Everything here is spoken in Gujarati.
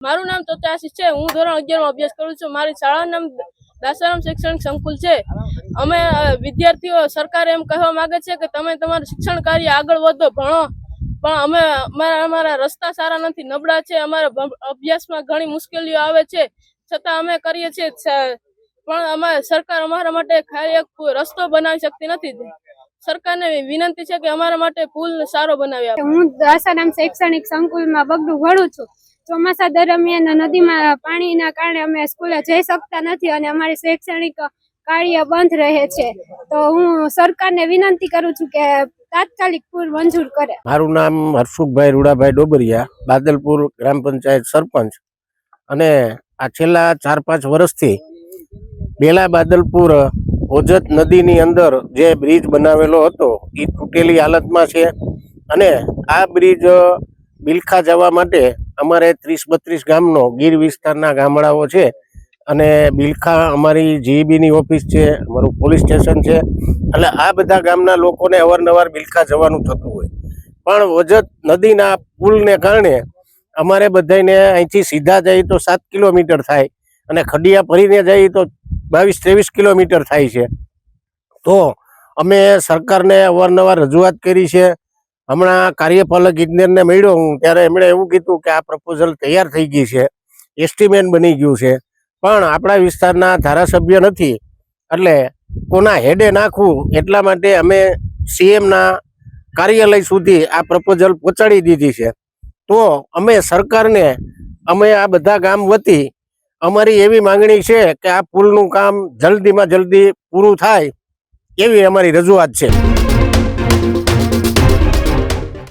મારું નામ તોતાશી છે. હું ધોરણ અગિયારમાં અભ્યાસ કરું છું. મારી શાળાનું નામ દાસારામ શૈક્ષણિક સંકુલ છે. અમે વિદ્યાર્થીઓ સરકાર એમ કહેવા માંગે છે કે તમે તમારું શિક્ષણ કાર્ય આગળ વધો, ભણો. પણ અમે, અમારા અમારા રસ્તા સારા નથી. નબળા છે. અમારા અભ્યાસમાં ઘણી મુશ્કેલીઓ આવે છે. છતાં અમે કરીએ છીએ પણ અમારે સરકાર અમારા માટે ખાલી એક રસ્તો બનાવી શકતી નથી. સરકારને વિનંતી છે કે અમારા માટે પુલ સારો બનાવી આપે. હું દાસારામ શૈક્ષણિક સંકુલમાં બગડું ભણું છું. ચોમાસા દરમિયાન નદીમાં પાણીના કારણે અમે સ્કૂલે જઈ શકતા નથી અને અમારી શૈક્ષણિક કાર્ય બંધ રહે છે. તો હું સરકારને વિનંતી કરું છું કે તાત્કાલિક પૂર મંજૂર કરે. મારું નામ હર્ષુખભાઈ રૂડાભાઈ ડોબરિયા, બાદલપુર ગ્રામ પંચાયત સરપંચ. અને આ છેલ્લા ચાર પાંચ વર્ષથી બેલા બાદલપુર ઓજત નદીની અંદર જે બ્રિજ બનાવેલો હતો એ તૂટેલી હાલતમાં છે. અને આ બ્રિજ બિલખા જવા માટે અમારે ત્રીસ બત્રીસ ગામનો ગીર વિસ્તારના ગામડાઓ છે. અને બિલખા અમારી જીઈબીની ઓફિસ છે, અમારું પોલીસ સ્ટેશન છે. એટલે આ બધા ગામના લોકોને અવારનવાર બિલખા જવાનું થતું હોય. પણ વજત નદીના પુલને કારણે અમારે બધાને અહીંથી સીધા જઈએ તો સાત કિલોમીટર થાય અને ખડિયા ભરીને જઈએ તો બાવીસ ત્રેવીસ કિલોમીટર થાય છે. તો અમે સરકારને અવારનવાર રજૂઆત કરી છે. હમણાં કાર્યપાલક ઇજનેરને મળ્યો હું, ત્યારે એમણે એવું કીધું કે આ પ્રપોઝલ તૈયાર થઈ ગઈ છે એસ્ટિમેટ બની ગયું છે. પણ આપણા વિસ્તારના ધારાસભ્ય નથી, એટલે કોના હેડે નાખવું, એટલા માટે અમે સીએમના કાર્યાલય સુધી આ પ્રપોઝલ પહોંચાડી દીધી છે. તો અમે સરકારને, અમે આ બધા ગામ વતી, અમારી એવી માંગણી છે કે આ પુલનું કામ જલ્દીમાં જલ્દી પૂરું થાય, એવી અમારી રજૂઆત છે.